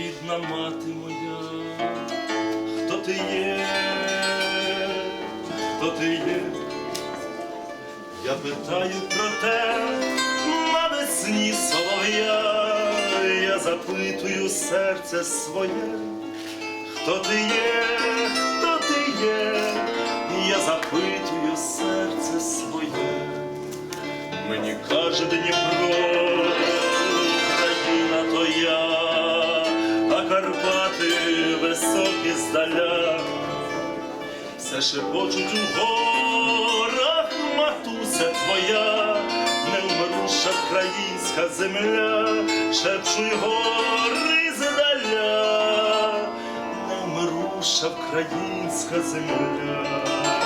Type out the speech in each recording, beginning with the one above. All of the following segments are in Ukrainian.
рідна мати моя, хто ти є, хто ти є? Я питаю про те навесні солов'я, я запитую серце своє, хто ти є, хто ти є, я запитую серце своє. Мені каже Дніпро, високі здаля, все шепочуть у горах, матуся твоя, невмируша українська земля, шепчуй гори здаля, невмируша українська земля.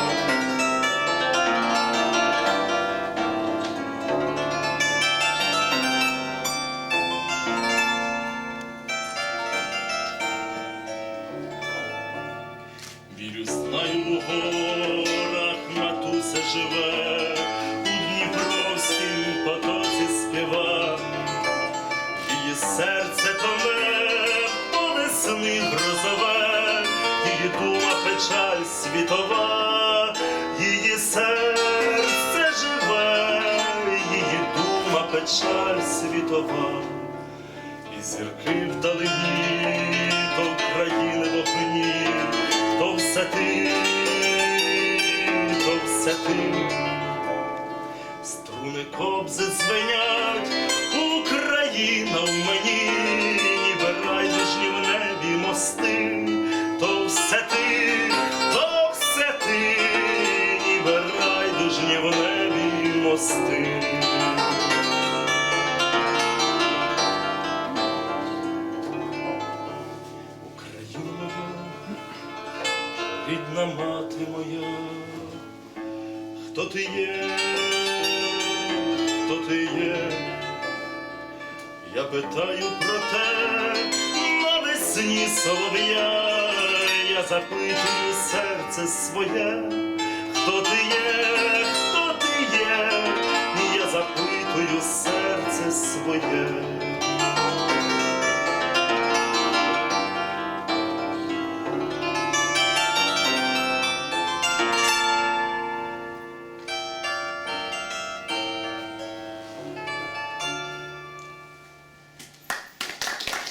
Світова, її серце живе, її дума печаль світова. І зірки вдалині, то України вогні, то все ти, то все ти, струни кобзи дзвенять, Україна в мені, ніби райдужні в небі мости, то все ти, райдужні в небі мости. Україна моя, рідна мати моя, хто ти є, хто ти є? Я питаю про те навесні солов'я, я запитую серце своє, хто ти є, серце своє.